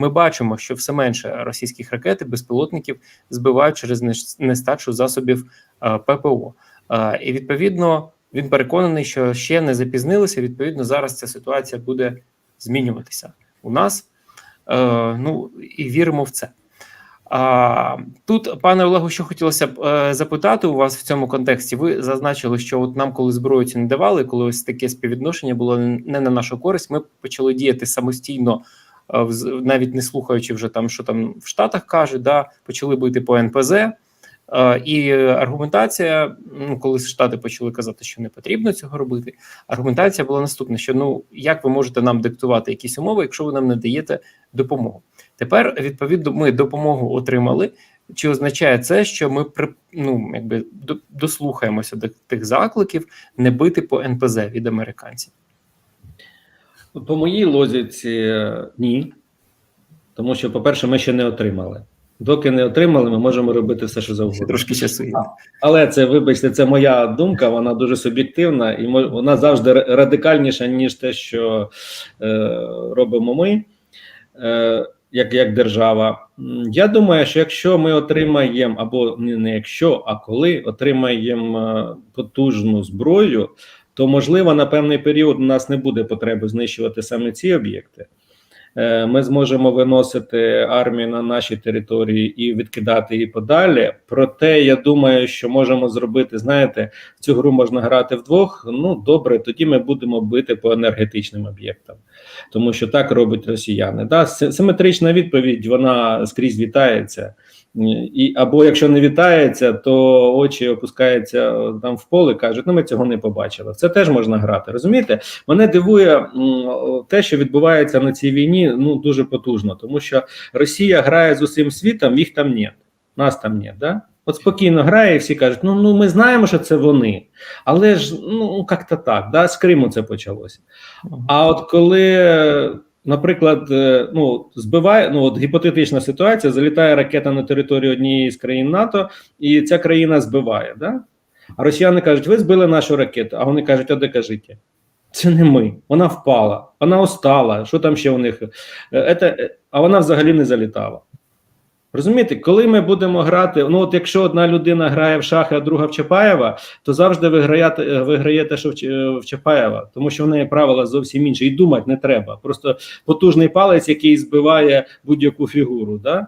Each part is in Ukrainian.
Ми бачимо, що все менше російських ракет і безпілотників збивають через нестачу засобів е, ППО. Е, І відповідно він переконаний, що ще не запізнилися. Відповідно, зараз ця ситуація буде змінюватися у нас. Е, Ну і віримо в це. А, тут, пане Олегу, що хотілося б е, запитати у вас в цьому контексті. Ви зазначили, що от нам, коли зброю цю не давали, коли ось таке співвідношення було не на нашу користь, ми почали діяти самостійно, навіть не слухаючи вже там, що там в Штатах кажуть, да, почали бити по НПЗ. Е, І аргументація, ну коли Штати почали казати, що не потрібно цього робити, аргументація була наступна: що ну як ви можете нам диктувати якісь умови, якщо ви нам не даєте допомогу? Тепер відповідно ми допомогу отримали. Чи означає це, що ми ну якби дослухаємося до тих закликів не бити по НПЗ від американців? По моїй лозіці е, ні. Тому що, по-перше, ми ще не отримали. Доки не отримали, ми можемо робити все, що Ще завгодно. трошки часу. Але це, вибачте, це моя думка, вона дуже суб'єктивна, і вона завжди радикальніша, ніж те, що е, робимо ми, е, як, як держава. Я думаю, що якщо ми отримаємо, або не, не якщо, а коли отримаємо е, потужну зброю, то можливо на певний період у нас не буде потреби знищувати саме ці об'єкти. Е, Ми зможемо виносити армію на наші території і відкидати її подалі. Проте я думаю, що можемо зробити. Знаєте, цю гру можна грати вдвох. Ну добре, тоді ми будемо бити по енергетичним об'єктам, тому що так роблять росіяни. Да, симетрична відповідь вона скрізь вітається. І або якщо не вітається, то очі опускаються е, там в поле, кажуть, ну ми цього не побачили. Це теж можна грати. Розумієте? Мене дивує те, що відбувається на цій війні, ну дуже потужно, тому що Росія грає з усім світом, їх там нет, нас там нет. Да? От спокійно грає, і всі кажуть: ну ну ми знаємо, що це вони, але ж ну як-то так, да? з Криму це почалося. А от коли, наприклад, е, ну збиває, ну от гіпотетична ситуація, залітає ракета на територію однієї з країн НАТО, і ця країна збиває. Да? А росіяни кажуть, ви збили нашу ракету, а вони кажуть, а де кажіть? Це не ми. Вона впала, вона остала. Що там ще у них? Е, Це, е, а вона взагалі не залітала. Розумієте, коли ми будемо грати, ну от якщо одна людина грає в шахи, а друга в Чапаєва, то завжди виграєте, е, виграєте що в, Чапаєва, тому що в неї правила зовсім інші. І думати не треба. Просто потужний палець, який збиває будь-яку фігуру, да?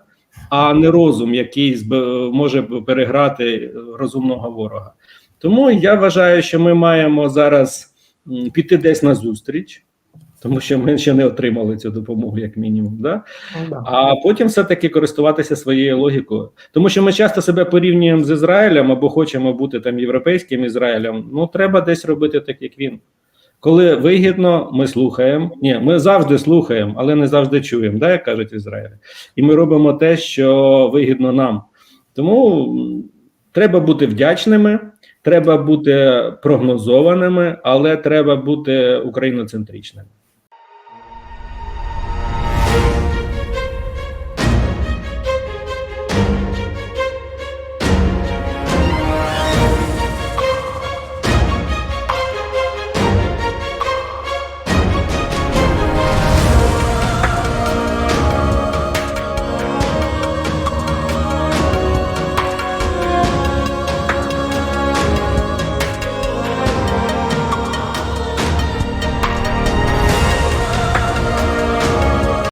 а не розум, який зб- може переграти розумного ворога. Тому я вважаю, що ми маємо зараз піти десь на зустріч, тому що ми ще не отримали цю допомогу, як мінімум. Да? А потім все-таки користуватися своєю логікою. Тому що ми часто себе порівнюємо з Ізраїлем або хочемо бути там європейським Ізраїлем. Ну, треба десь робити так, як він. Коли вигідно, ми слухаємо. Ні, ми завжди слухаємо, але не завжди чуємо, да, як кажуть Ізраїлі. І ми робимо те, що вигідно нам. Тому треба бути вдячними, треба бути прогнозованими, але треба бути україноцентричними.